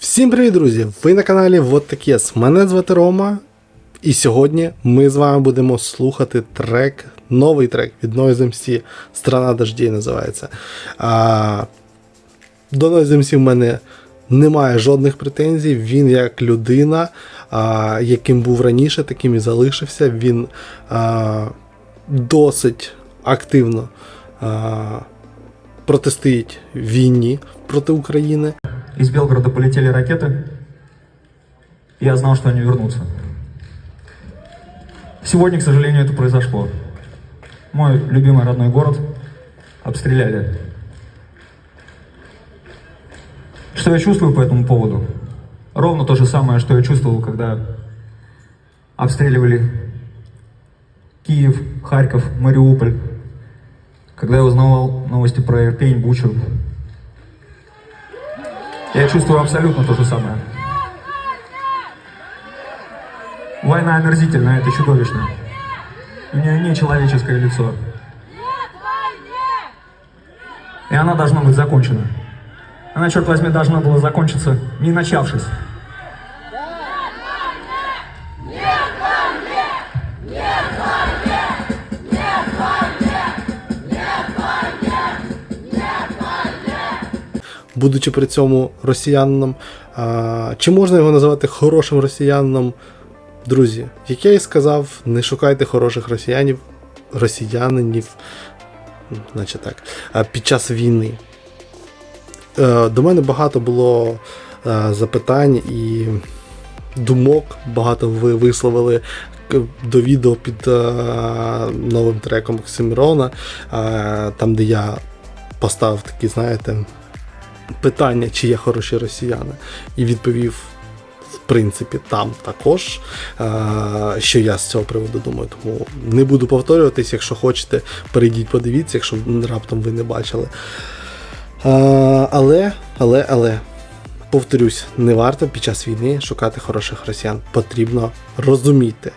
Всім привіт, друзі! Ви на каналі Вот Такес. Мене звати Рома. І сьогодні ми з вами будемо слухати трек, новий трек від Noise MC Страна дождей називається. А, до Noise MC в мене немає жодних претензій. Він як людина, а, яким був раніше, таким і залишився. Він а, досить активно а, протистоїть війні проти України. Из Белгорода полетели ракеты. Я знал, что они вернутся. Сегодня, к сожалению, это произошло. Мой любимый родной город обстреляли. Что я чувствую по этому поводу? Ровно то же самое, что я чувствовал, когда обстреливали Киев, Харьков, Мариуполь. Когда я узнавал новости про Ирпень, Бучу, я чувствую абсолютно то же самое. Война омерзительна, это чудовищно. У нее не человеческое лицо. И она должна быть закончена. Она, черт возьми, должна была закончиться, не начавшись. Будучи при цьому росіянином. А, чи можна його називати хорошим росіянином? Друзі, як я і сказав, не шукайте хороших росіянів, росіянинів, значить так, під час війни. Е, До мене багато було е, запитань і думок, багато ви висловили до відео під е, новим треком Оксимірона, там, де я поставив такі, знаєте, питання, чи є хороші росіяни, і відповів. В принципі, там також, е, що я з цього приводу думаю. Тому не буду повторюватись, якщо хочете, перейдіть, подивіться, якщо раптом ви не бачили. Е, але, але, але, повторюсь, не варто під час війни шукати хороших росіян. Потрібно розуміти,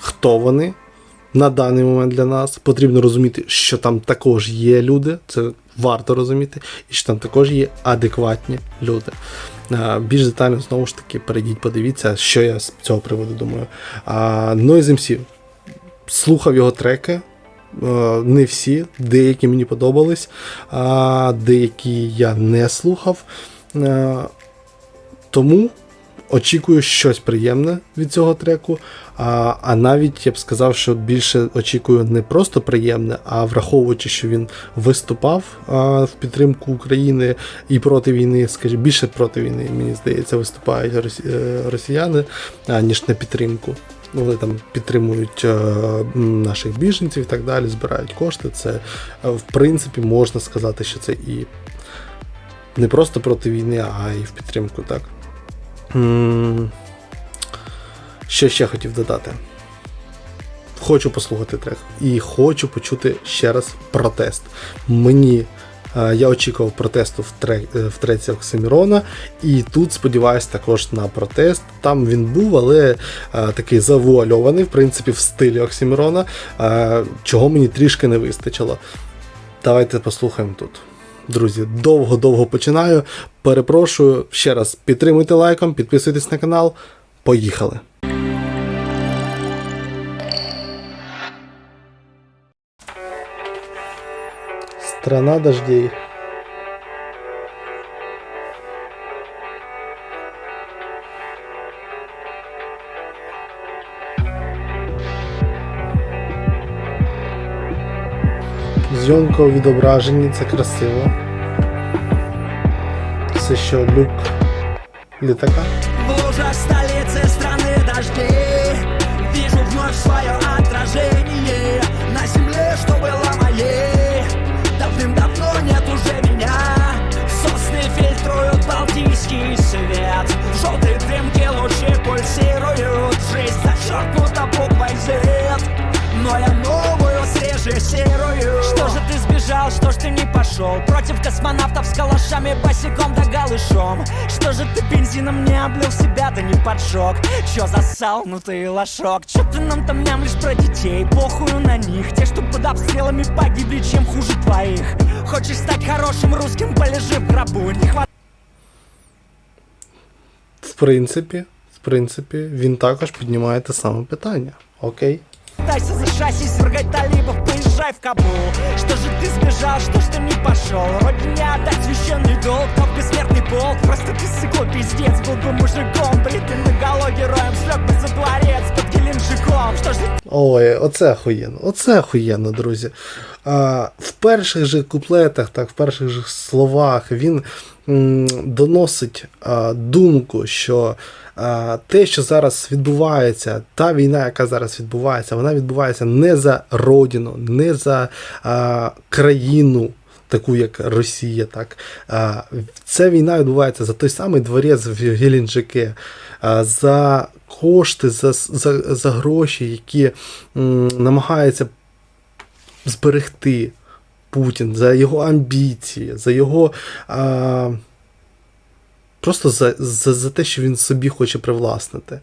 хто вони на даний момент для нас. Потрібно розуміти, що там також є люди, це варто розуміти, і що там також є адекватні люди. Більш детально, знову ж таки, перейдіть, подивіться, що я з цього приводу думаю. Noise MC. Слухав його треки. Не всі, деякі мені подобались, деякі я не слухав. Тому очікую щось приємне від цього треку. А, а навіть я б сказав, що більше очікую не просто приємне, а враховуючи, що він виступав а, в підтримку України і проти війни, скажімо, більше проти війни, мені здається, виступають е, росіяни, а, ніж на підтримку. Вони там підтримують е, наших біженців і так далі, збирають кошти. Це, е, в принципі, можна сказати, що це і не просто проти війни, а й в підтримку, так. Що ще хотів додати? Хочу послухати трек і хочу почути ще раз протест. Мені е, я очікував протесту е, в треці Оксимірона, і тут сподіваюся також на протест. Там він був, але е, такий завуальований, в принципі, в стилі Оксимірона, е, чого мені трішки не вистачило. Давайте послухаємо тут. Друзі, довго-довго починаю. Перепрошую ще раз підтримуйте лайком, підписуйтесь на канал. Поїхали! Страна дождей. Зйомка у відображенні це красиво. Це що, люк літака? В лужах столицы страны дождей Вижу вновь свое отражение На земле, что было моей Давным-давно нет уже меня Сосны фильтруют балтийский свет В желтой дымке лучи пульсируют Жизнь зачеркнута буквой Z Но я новую срежиссирую Что же ты сбежал, что ж ты не пошел Против космонавтов с калашами босиком да голышом Что же ты бензином не облил себя, да не поджег Чё засал, ну ты и лошок Чё ты нам там мямлишь про детей, похую на них Те, что под обстрелами погибли, чем хуже твоих Хочешь стать хорошим русским, полежи в гробу Не хватает принципі, в принципі, він також піднімає те саме питання. Окей. Дайся за шасси, свергать талибов, поезжай в Кабул Что же ты сбежал, что ж ты не пошел? Родине отдать священный долг, но в бессмертный полк Просто ты сыкло пиздец, был бы мужиком Бритый наголо героем, слег бы за дворец под Геленджиком Что ж ты Ой, оце охуєнно, оце охуєнно, друзі. А, в перших же куплетах, так, в перших же словах він м, доносить а, думку, що а, те, що зараз відбувається, та війна, яка зараз відбувається, вона відбувається не за родину, не за країну. Таку як Росія, так ця війна відбувається за той самий дворець в Геленджике, за кошти, за, за, за гроші, які м, намагається зберегти Путін, за його амбіції, за його. А, просто за, за, за те, що він собі хоче привласнити.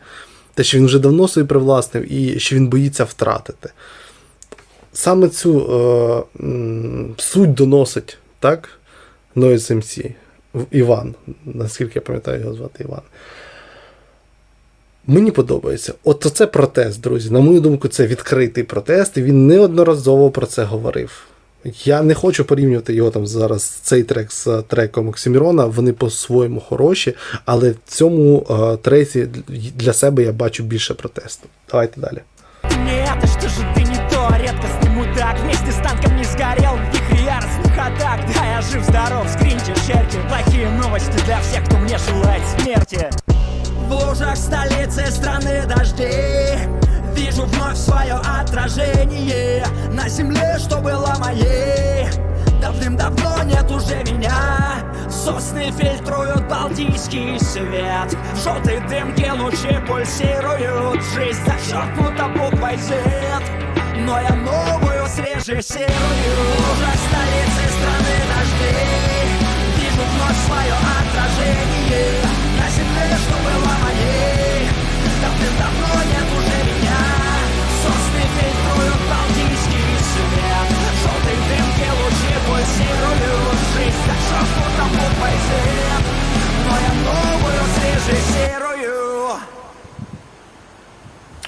Те, що він вже давно собі привласнив і що він боїться втратити. Саме цю е, суть доносить, так? Noise MC, Іван, наскільки я пам'ятаю, його звати Іван. Мені подобається. От це протест, друзі. На мою думку, це відкритий протест, і він неодноразово про це говорив. Я не хочу порівнювати його там зараз цей трек з треком Оксимірона. Вони по-своєму хороші, але в цьому е, треці для себе я бачу більше протесту. Давайте далі. Нет, а что же ты не то, редкостный мудак Вместе с танком не сгорел в вихре яростных атак Да, я жив-здоров, скриньте, шерьте Плохие новости для всех, кто мне желает смерти В лужах столицы страны дождей Вижу вновь свое отражение На земле, что было моей. Давным-давно нет уже меня. Сосны фильтруют балтийский свет. В желтой дымке лучи пульсируют. Жизнь зачеркнута буквой Z. Но я новую срежиссирую Уже столицы страны дождей Вижу вновь свое отражение На земле, что было моей. Давным-давно нет уже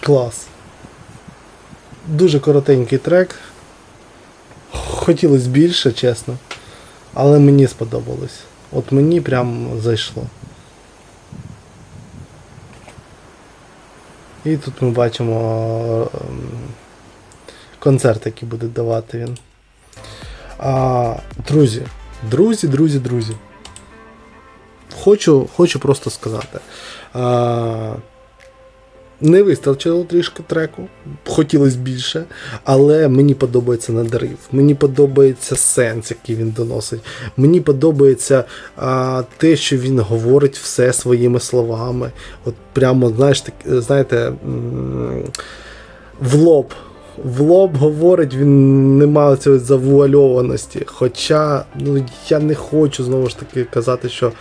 Клас. Дуже коротенький трек. Хотілося більше, чесно. Але мені сподобалось. От мені прям зайшло. І тут ми бачимо ем, концерт, який буде давати він. А, друзі, друзі, друзі, друзі. Хочу, хочу просто сказати. А, не вистачило трішки треку, хотілося більше, але мені подобається надрив, мені подобається сенс, який він доносить. Мені подобається а, те, що він говорить все своїми словами. От прямо, знаєш, так, знаєте, в лоб. В лоб говорить, він не має цієї завуальованості. Хоча ну, я не хочу знову ж таки казати, що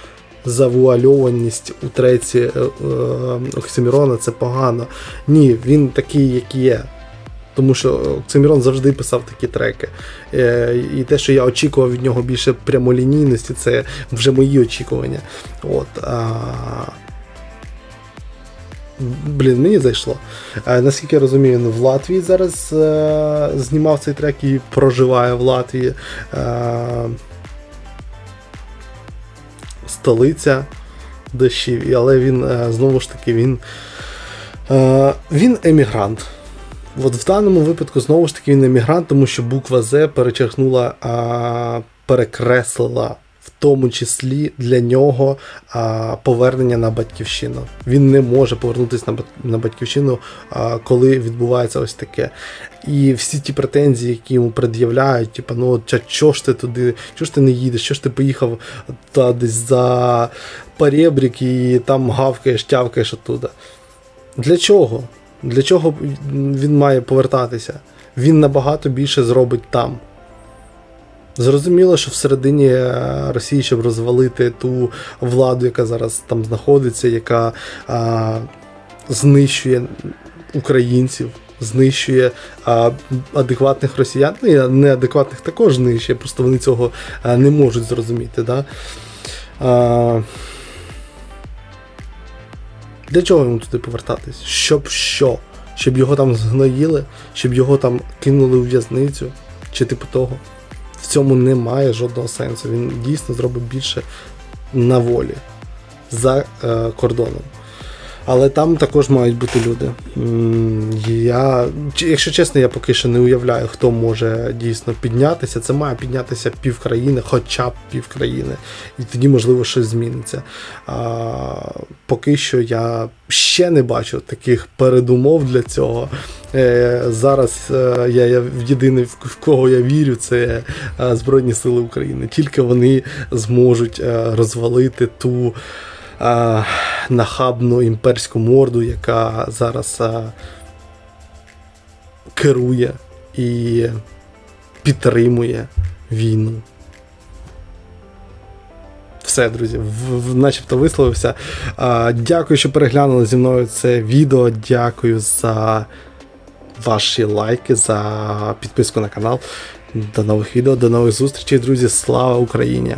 завуальованість у треці е, е, Оксимірона це погано. Ні, він такий, як є. Тому що Оксимірон завжди писав такі треки. Е, і те, що я очікував від нього більше прямолінійності, це вже мої очікування. От. Блін, мені зайшло. Наскільки я розумію, він в Латвії зараз знімав цей трек і проживає в Латвії. Столиця дощів, але він е, знову ж таки він, е, він емігрант. От в даному випадку знову ж таки він емігрант, тому що буква З перечеркнула, перекреслила в тому числі для нього а, повернення на батьківщину. Він не може повернутися на, на батьківщину, а, коли відбувається ось таке. І всі ті претензії, які йому пред'являють, типу, ну чого ж ти туди, чого ж ти не їдеш, чого ж ти поїхав та десь за перебрік і там гавкаєш, тявкаєш оттуда. Для чого? Для чого він має повертатися? Він набагато більше зробить там. Зрозуміло, що всередині е, Росії, щоб розвалити ту владу, яка зараз там знаходиться, яка а, знищує українців, знищує а, адекватних росіян, ну і неадекватних також знищує, просто вони цього а, не можуть зрозуміти. Да? А, Для чого йому туди повертатись? Щоб що? Щоб його там згноїли, щоб його там кинули у в'язницю, чи типу того. В цьому немає жодного сенсу. Він дійсно зробить більше на волі за е, кордоном. Але там також мають бути люди. Я, якщо чесно, я поки що не уявляю, хто може дійсно піднятися. Це має піднятися пів країни, хоча б пів країни. І тоді, можливо, щось зміниться. А, поки що я ще не бачу таких передумов для цього. Е, зараз е, я, я єдиний, в, кого я вірю, це е, Збройні Сили України. Тільки вони зможуть розвалити ту нахабну імперську морду, яка зараз керує і підтримує війну. Все, друзі, в, в, начебто висловився. А, дякую, що переглянули зі мною це відео. Дякую за ваші лайки, за підписку на канал. До нових відео, до нових зустрічей, друзі. Слава Україні!